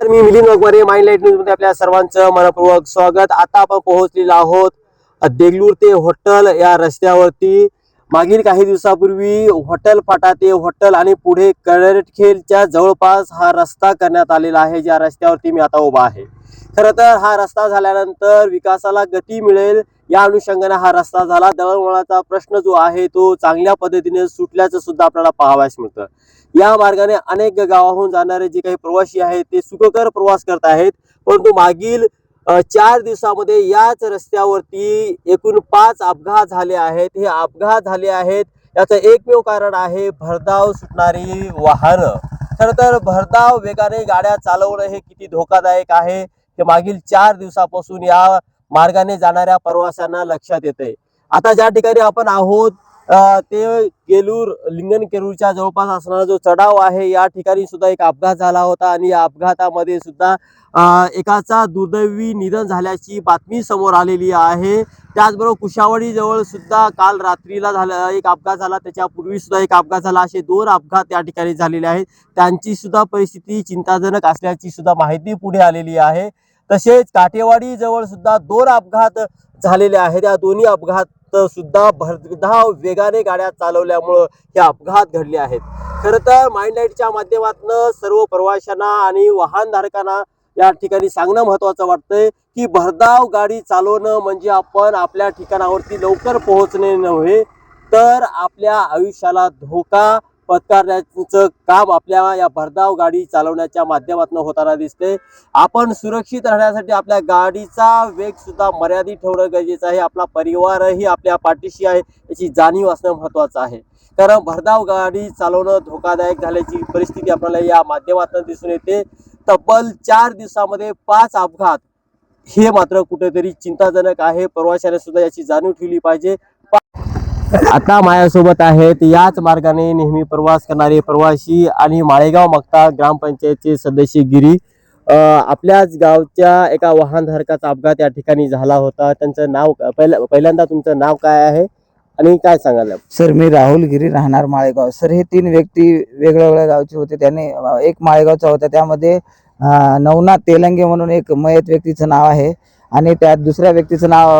तर मी Milind Wagware mind light न्यूजमध्ये आपल्या सर्वांचं मनपूर्वक स्वागत. आता आपण पोहोचलेलो आहोत देगलूर ते हॉटेल या रस्त्यावरती. मागील काही दिवसापूर्वी हॉटेल फाटा ते हॉटेल आणि पुढे करटखेलच्या जवळपास हा रस्ता करण्यात आलेला आहे ज्या रस्त्यावरती मी आता उभा आहे. खरं तर हा रस्ता झाल्यानंतर विकासाला गती मिळेल या अनुषंगाने हा रस्ता झाला. दळणवळणाचा प्रश्न जो आहे तो चांगल्या पद्धतीने सुटल्याचं सुद्धा आपल्याला पाहावयास मिळतं. या मार्गाने अनेक गावाहून जाणारे जे काही प्रवासी आहेत ते सुखकर प्रवास करत आहेत. परंतु मागील चार दिवसामध्ये याच रस्त्यावरती एकूण पाच अपघात झाले आहेत. हे अपघात झाले आहेत. याचं एकमेव कारण आहे भरधाव सुटणारी वाहनं. खरं तर भरधाव वेगाने गाड्या चालवणं हे किती धोकादायक आहे. हे मागील चार दिवसापासून या मार्गाने जाणाऱ्या प्रवाशांना लक्षात येते. आता ज्या ठिकाणी आपण आहोत ते केलूर लिंगन केरूरच्या जवळपास असणारा जो चढाव आहे या ठिकाणी सुद्धा एक अपघात झाला होता आणि या अपघातामध्ये सुद्धा एकाचा दुर्दैवी निधन झाल्याची बातमी समोर आलेली आहे. त्याचबरोबर कुशावाडी जवळ सुद्धा काल रात्रीला झाला एक अपघात झाला. त्याच्यापूर्वी सुद्धा एक अपघात झाला. असे दोन अपघात या ठिकाणी झालेले आहेत. त्यांची सुद्धा परिस्थिती चिंताजनक असल्याची सुद्धा माहिती पुढे आलेली आहे. तसेच काटेवाडी जवळ सुद्धा दोन अपघात झालेले आहेत. या दोन्ही अपघात सुद्धा भरधाव वेगाने गाड्या चालवल्यामुळं हे अपघात घडले आहेत. खरं तर माइंड लाईटच्या माध्यमातून सर्व प्रवाशांना आणि वाहनधारकांना या ठिकाणी सांगणं महत्वाचं वाटतंय की भरधाव गाडी चालवणं म्हणजे आपण आपल्या ठिकाणावरती लवकर पोहोचणे नव्हे तर आपल्या आयुष्याला धोका पत्कारण्याचं काम आपल्या या भरधाव गाडी चालवण्याच्या माध्यमातून होताना दिसते. आपण सुरक्षित राहण्यासाठी आपल्या गाडीचा वेग सुद्धा मर्यादित ठेवणं गरजेचं आहे. आपला परिवारही आपल्या पाठीशी आहे याची जाणीव असणं महत्वाचं आहे. कारण भरधाव गाडी चालवणं धोकादायक झाल्याची परिस्थिती आपल्याला या माध्यमातून दिसून येते. तब्बल चार दिवसामध्ये पाच अपघात हे मात्र कुठेतरी चिंताजनक आहे. प्रवाशाने सुद्धा याची जाणीव ठेवली पाहिजे. आता माझ्यासोबत आहेत याच मार्गाने नेहमी प्रवास करणारे प्रवासी आणि माळेगाव मागता ग्रामपंचायतचे सदस्य गिरी. आपल्याच गावच्या एका वाहनधारकाचा अपघात या ठिकाणी झाला होता. त्यांचं नाव पहिल्या पहिल्यांदा तुमचं नाव काय आहे आणि काय सांगाल? सर मी राहुल गिरी राहणार माळेगाव. सर हे तीन व्यक्ती वेगळ्या वेगळ्या गावचे होते. त्याने एक माळेगावचा होता. त्यामध्ये नवनाथ तेलंगे म्हणून एक मयत व्यक्तीचं नाव आहे आणि त्यात दुसऱ्या व्यक्तीचं नाव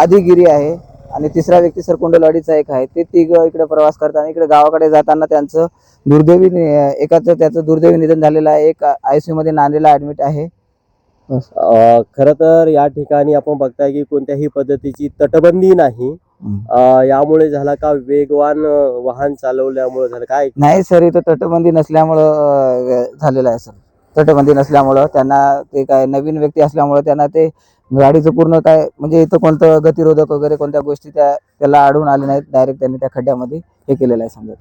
आदिगिरी आहे. आणि तिसरा व्यक्ती सर कुंडलवाडीचा एक आहे. ते तिघ इकडे प्रवास करताना इकडे गावाकडे जाताना त्यांचं दुर्दैवी एकाचं त्याचं दुर्दैवी निधन झालेलं आहे. एक आय सी मध्ये नांदेडला ऍडमिट आहे खरं तर या ठिकाणी आपण बघताय की कोणत्याही पद्धतीची तटबंदी नाही. यामुळे झाला का वेगवान वाहन चालवल्यामुळे झालं काय नाही सर इथं तटबंदी नसल्यामुळं झालेलं आहे सर. तटबंदी नसल्यामुळं त्यांना ते काय नवीन व्यक्ती असल्यामुळं त्यांना ते गाडीचं पूर्ण काय म्हणजे इथं कोणतं गतिरोधक वगैरे कोणत्या गोष्टी त्या त्याला आढळून आले नाहीत डायरेक्ट त्यांनी त्या खड्ड्यामध्ये हे केलेलं आहे समजा.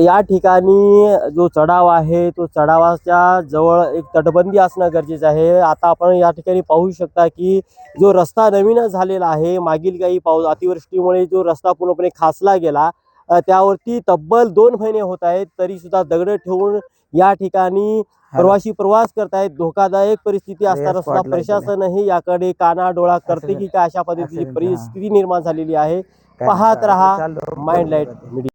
या ठिकाणी जो चढाव आहे तो चढावाच्या जवळ एक तटबंदी असणं गरजेचं आहे. आता आपण या ठिकाणी पाहू शकता की जो रस्ता नवीनच झालेला आहे मागील काही पाऊस अतिवृष्टीमुळे जो रस्ता पूर्णपणे खासला गेला त्यावरती तब्बल दोन महिने होत आहेत तरी सुद्धा दगड ठेवून या ठिकाणी प्रवासी प्रवास करतायत. धोकादायक परिस्थिती असताना सुद्धा. प्रशासनही याकडे काना डोळा करते की काय अशा पद्धतीची. परिस्थिती निर्माण झालेली आहे. पाहत राहा. Mind light media